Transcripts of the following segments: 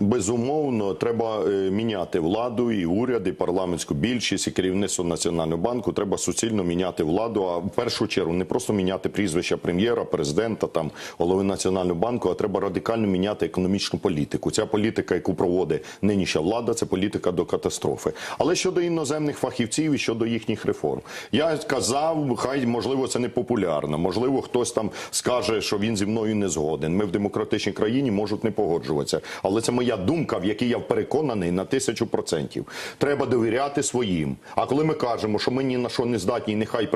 Безумовно, треба е, міняти владу і уряд, і парламентську більшість, і керівництво національного банку. Треба суцільно міняти владу. А в першу чергу не просто міняти прізвища прем'єра, президента, там голови національного банку, а треба радикально міняти економічну політику. Ця політика, яку проводить нинішня влада, це політика до катастрофи. Але щодо іноземних фахівців і щодо їхніх реформ, я казав, хай можливо це не популярно. Можливо, хтось там скаже, що він зі мною не згоден. Ми в демократичній країні можуть не погоджуватися, але це моя думка, в якій я переконаний на тисячу процентів. Треба довіряти своїм. А коли ми кажемо, що ми ні на що не здатні, нехай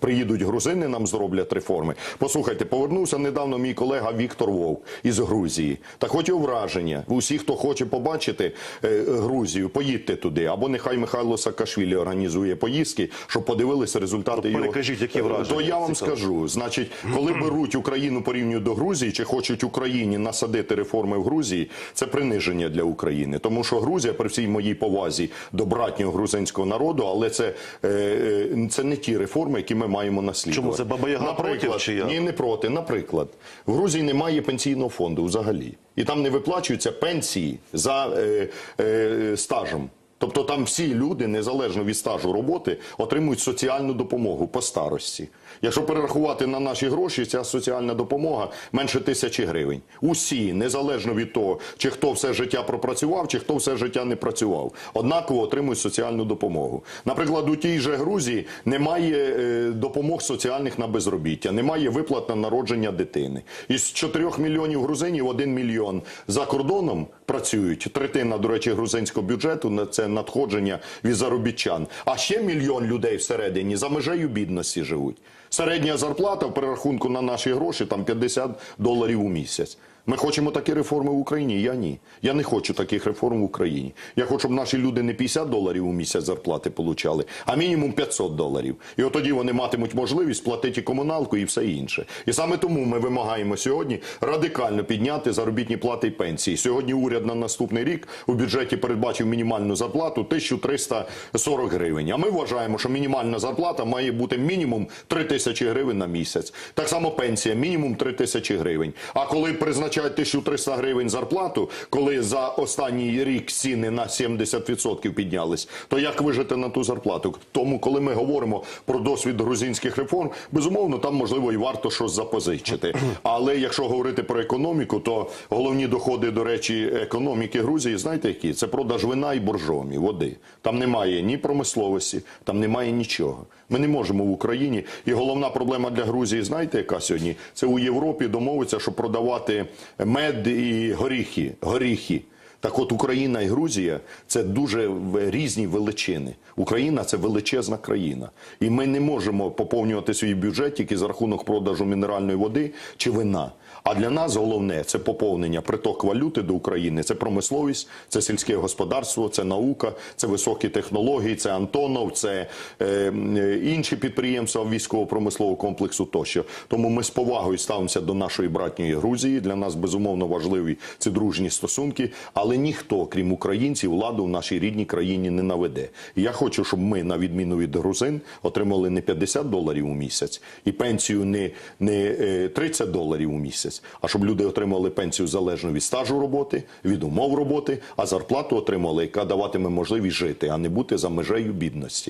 приїдуть грузини, нам зроблять реформи. Послухайте, повернувся недавно мій колега Віктор Вовк із Грузії. Так хоч його враження. Усі, хто хоче побачити е, Грузію, поїдьте туди. Або нехай Михайло Саакашвілі організує поїздки, щоб подивилися результати його. перекажіть, які враження? То я вам Цікаво. скажу. Значить, коли беруть Україну порівнюють до Грузії, чи хочуть Україні насадити реформи в Грузії, це приниження для України. Тому що Грузія, при всій моїй повазі до братнього грузинського народу, але це, е, е, це не ті реформи, які ми маємо наслідувати. Чому? Це Баба проти чи я? Ні, не проти. Наприклад, в Грузії немає пенсійного фонду взагалі. І там не виплачуються пенсії за е, е, стажем. Тобто там всі люди, незалежно від стажу роботи, отримують соціальну допомогу по старості. Якщо перерахувати на наші гроші, ця соціальна допомога менше тисячі гривень. Усі, незалежно від того, чи хто все життя пропрацював, чи хто все життя не працював, однаково отримують соціальну допомогу. Наприклад, у тій же Грузії немає е, допомог соціальних на безробіття, немає виплат на народження дитини. Із 4 мільйонів грузинів 1 мільйон за кордоном працюють. Третина, до речі, грузинського бюджету це надходження від заробітчан. А ще мільйон людей всередині за межею бідності живуть. Середня зарплата в перерахунку на наші гроші там 50 доларів у місяць. Ми хочемо такі реформи в Україні. Я ні. Я не хочу таких реформ в Україні. Я хочу, щоб наші люди не 50 доларів у місяць зарплати получали, а мінімум 500 доларів. І от тоді вони матимуть можливість платити комуналку і все інше. І саме тому ми вимагаємо сьогодні радикально підняти заробітні плати і пенсії. Сьогодні уряд на наступний рік у бюджеті передбачив мінімальну зарплату 1340 гривень. А ми вважаємо, що мінімальна зарплата має бути мінімум 3 тисячі гривень на місяць. Так само пенсія мінімум 3 тисячі гривень. А коли призначають 1300 гривень зарплату, коли за останній рік ціни на 70% піднялись, то як вижити на ту зарплату? Тому, коли ми говоримо про досвід грузинських реформ, безумовно, там можливо і варто щось запозичити. Але якщо говорити про економіку, то головні доходи, до речі, економіки Грузії, знаєте які? Це продаж вина і боржомі, води. Там немає ні промисловості, там немає нічого. Ми не можемо в Україні. І головна проблема для Грузії, знаєте, яка сьогодні? Це у Європі домовиться, щоб продавати мед і горіхи. горіхи. Так от Україна і Грузія це дуже різні величини. Україна це величезна країна. І ми не можемо поповнювати свій бюджет тільки за рахунок продажу мінеральної води чи вина. А для нас головне це поповнення приток валюти до України, це промисловість, це сільське господарство, це наука, це високі технології, це Антонов, це е, е, інші підприємства військово-промислового комплексу тощо. Тому ми з повагою ставимося до нашої братньої Грузії. Для нас безумовно важливі ці дружні стосунки, але ніхто, крім українців, владу в нашій рідній країні не наведе. І я хочу, щоб ми, на відміну від грузин, отримали не 50 доларів у місяць і пенсію не, не е, 30 доларів у місяць, а щоб люди отримали пенсію залежно від стажу роботи, від умов роботи, а зарплату отримали, яка даватиме можливість жити, а не бути за межею бідності.